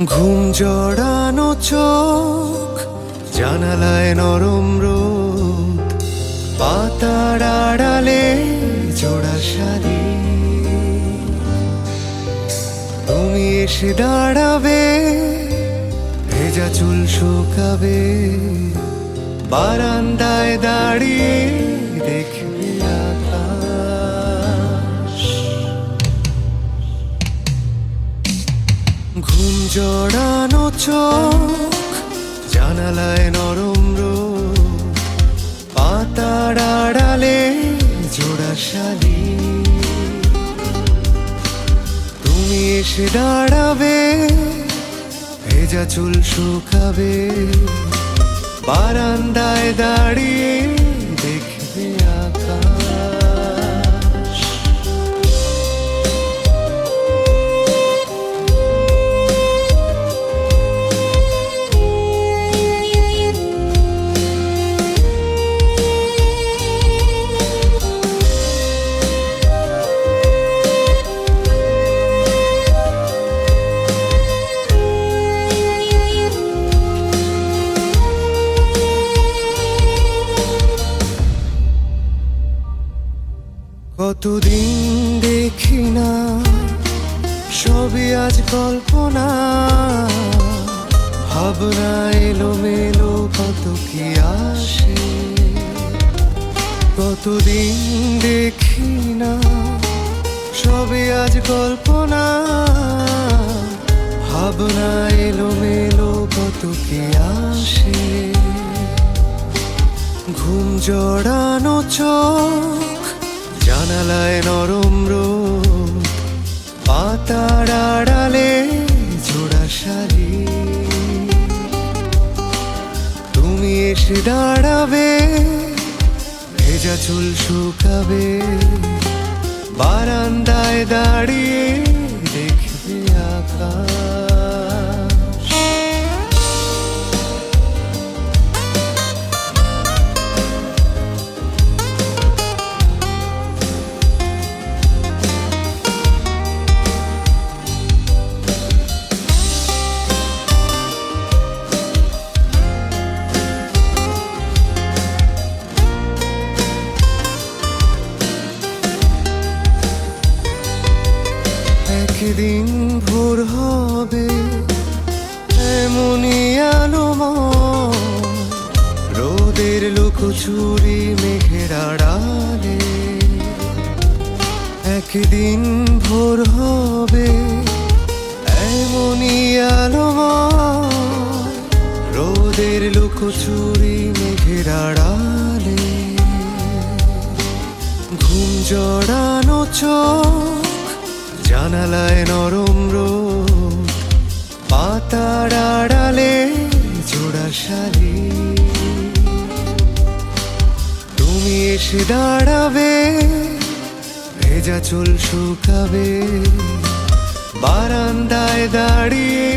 ঘুম জড়ানো চোখ, জানালায় নরম রোদ, পাতার আড়ালে জোড়া শাড়ি। তুমি এসে দাঁড়াবে, ভেজা চুল শুকাবে, বারান্দায় দাঁড়িয়ে দেখবে আকাশ জড়ানো চোখ, জানালায় নরম পাতার আড়ালে জোড়া শালি। তুমি এসে দাঁড়াবে, ভেজা চুল শুকাবে, বারান্দায় দাঁড়িয়ে কতদিন দেখি না, সবই আজ কল্পনা। ভাবনা এলো মেলো কত কি আসে। কতদিন দেখি না, সবই আজ কল্পনা। ভাবনা এলো মেলো কত কি আসে। ঘুম জড়ানো চোখ জানালায় নরম রোদ আড়ালে জোড়া শাড়ি। তুমি এসে দাঁড়াবে, ভেজা চুল শুকাবে, বারান্দায় দাঁড়িয়ে দেখবে আকাশ। একদিন ভোর হবে, এমনই আলোময়। রোদের লুকোচুরি মেঘের আড়ালে একদিন ভোর হবে, এমনই আলোময়। রোদের লুকোচুরি মেঘের আড়ালে ঘুম জড়ানো চোখ জানালায় নরম রোদ, পাতার আড়ালে জোড়া শাড়ি তুমি এসে দাঁড়াবে, ভেজা চুল শুকাবে, বারান্দায় দাঁড়িয়ে